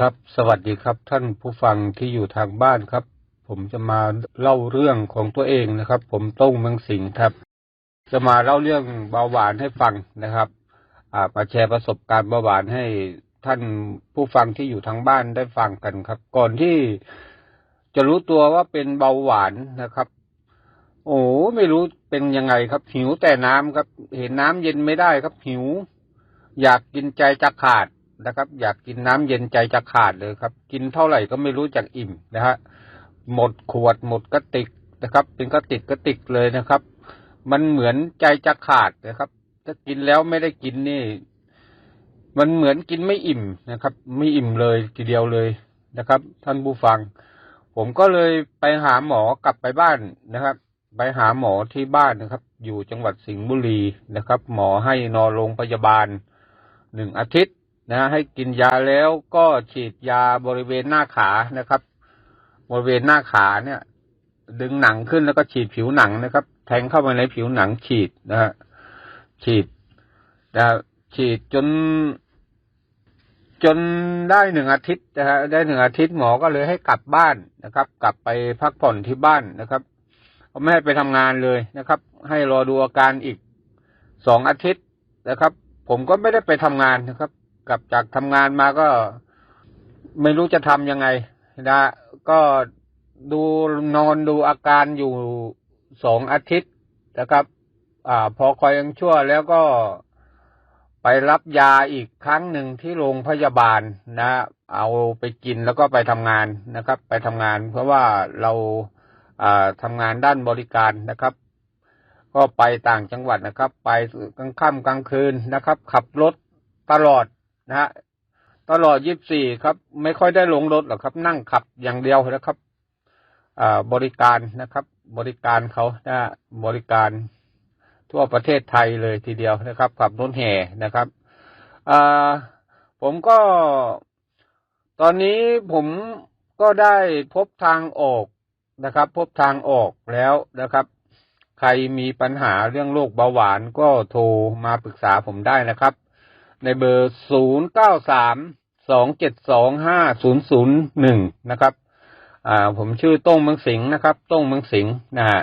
ครับ สวัสดีครับ ท่านผู้ฟังที่อยู่ทางบ้านครับ ผมจะมาเล่าเรื่องของตัวเองนะครับ ผมต้งเมืองสิงห์ครับ จะมาเล่าเรื่องเบาหวานให้ฟังนะครับ อ่ามาแชร์ประสบการณ์เบาหวานให้ท่านผู้ฟังที่อยู่ทางบ้านได้ฟังกันครับ ก่อนที่จะรู้ตัวว่าเป็นเบาหวานนะครับ โอ้ไม่รู้เป็นยังไงครับ หิวแต่น้ำครับ เห็นน้ำเย็นไม่ได้ครับ หิว อยากกินใจจะขาด นะครับ อยากกินน้ำเย็นใจจะขาดเลยครับ กินเท่าไหร่ก็ไม่รู้จักอิ่มนะฮะหมดขวดหมดกระติกนะครับ เป็นกระติกกระติกเลยนะครับ มันเหมือนใจจะขาดนะครับ ถ้ากินแล้วไม่ได้กินนี่ มันเหมือนกินไม่อิ่มนะครับ ไม่อิ่มเลยทีเดียวเลยนะครับ ท่านผู้ฟัง ผมก็เลยไปหาหมอกลับไปบ้านนะครับ ไปหาหมอที่บ้านนะครับ อยู่จังหวัดสิงห์บุรีนะครับ หมอให้นอนโรงพยาบาลหนึ่งอาทิตย์ นะให้กินยาแล้วก็ฉีดยาบริเวณหน้าขานะครับ บริเวณหน้าขาเนี่ย ดึงหนังขึ้นแล้วก็ฉีดผิวหนังนะครับ แทงเข้าไปในผิวหนังฉีดนะฮะฉีดนะฉีดจน จนได้หนึ่งอาทิตย์นะฮะได้หนึ่งอาทิตย์หมอก็เลยให้กลับบ้านนะครับ กลับไปพักผ่อนที่บ้านนะครับไม่ให้ไปทำงานเลยนะครับ ให้รอดูอาการอีกสองอาทิตย์นะครับ ผมก็ไม่ได้ไปทำงานนะครับ กลับจากทำงานมาก็ไม่รู้จะทำยังไงนะก็ดูนอนดูอาการอยู่สองอาทิตย์นะครับ อ่า พอคอยยังชั่วแล้วก็ไปรับยาอีกครั้งหนึ่งที่โรงพยาบาลนะ เอาไปกินแล้วก็ไปทำงานนะครับ ไปทำงาน เพราะว่าเราอ่าทำงานด้านบริการนะครับ ก็ไปต่างจังหวัดนะครับ ไปกลางค่ำกลางคืนนะครับ ขับรถตลอด นะฮะตลอดยี่บสี่ครับ ไม่ค่อยได้ลงรถหรอกครับ นั่งขับอย่างเดียวนะครับอ่าบริการนะครับ บริการเขานะบริการทั่วประเทศไทยเลยทีเดียวนะครับ ขับรถแห่นะครับอ่าผมก็ ตอนนี้ผมก็ได้พบทางออกนะครับ พบทางออกแล้วนะครับ ใครมีปัญหาเรื่องโรคเบาหวานก็โทรมาปรึกษาผมได้นะครับ ในเบอร์ศูนย์เก้าสามสองเจ็ดสองห้าศูนย์ศูนย์หนึ่งนะครับ อ่า ผมชื่อต้งเมืองสิงห์นะครับ ต้งเมืองสิงห์นะฮะ